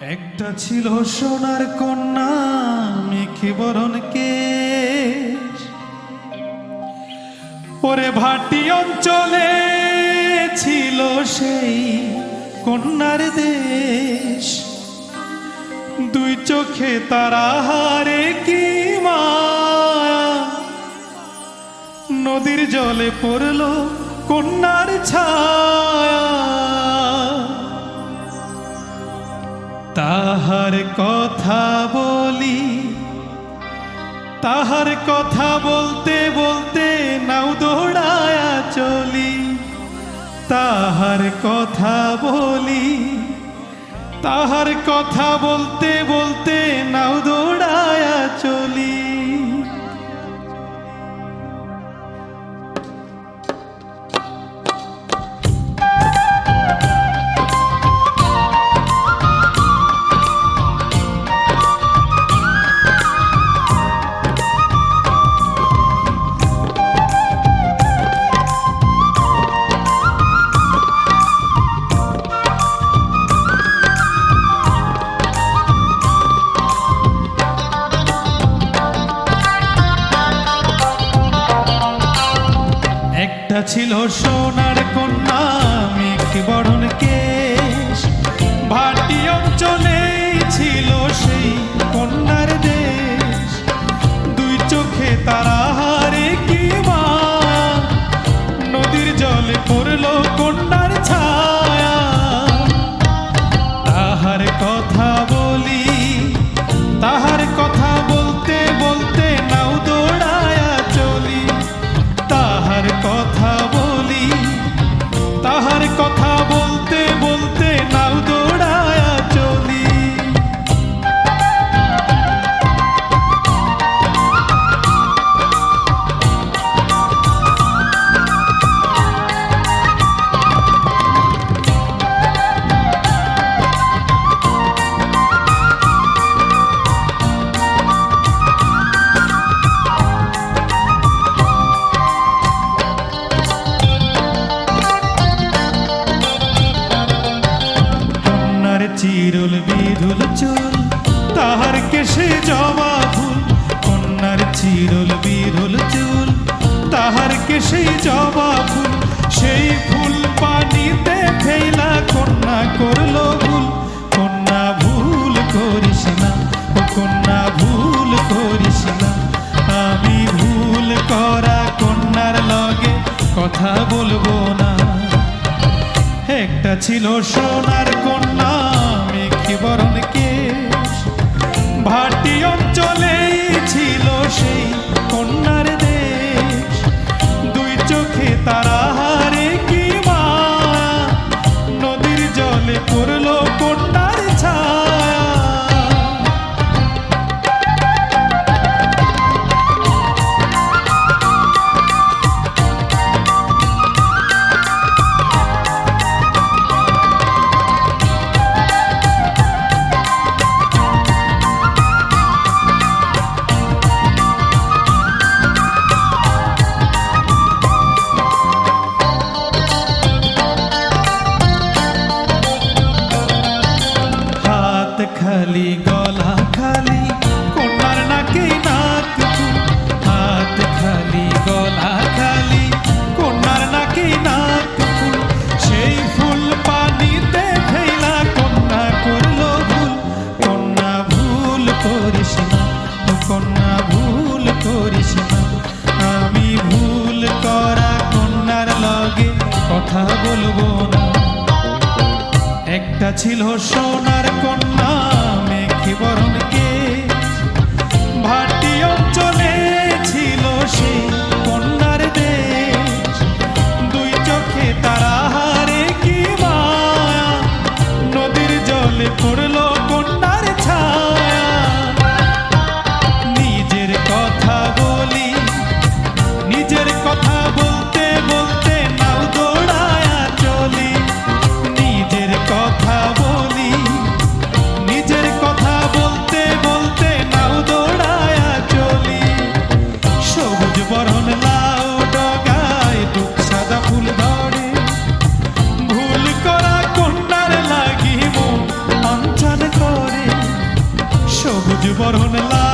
একটা ছিল সোনার কন্যা, মেখে বরণ কেশ। ওরে ভাটি অঞ্চলে ছিল সেই কন্যার দেশ। দুই চোখে তারা হারে কি মায়া। নদীর জলে পড়ল কন্যার ছায়া। তাহার কথা বলি, তাহার কথা বলতে বলতে নাও দৌড়ায়া চলি। তাহার কথা বলি, তাহার কথা বলতে বলতে নাও দৌড়ায়া চলি। একটা ছিল সোনার কন্যা মেঘ বরণ কেশ। ভাটি অঞ্চলে বলব না। একটা ছিল সোনার কন্যা মেঘি বরণ কে ভাটি অঞ্চলেই ছিল সেই গলা খালি কন্যার নাকে নাক। হাত খালি, গলা খালি কন্যার নাকে নাক সেই ফুল পানিতে ফেলা কন্যা ভুল কন্যা ভুল করিস কন্যা ভুল করিস আমি ভুল করা কন্যার লগে কথা বলব একটা ছিল সোনার কন্যা মেঘে বরণ কেশ ভাটি অঞ্চলে ছিল সেই কন্যার দেশ। দুই চোখে তারা হারে কি মায়া, নদীর জলে বরণ লা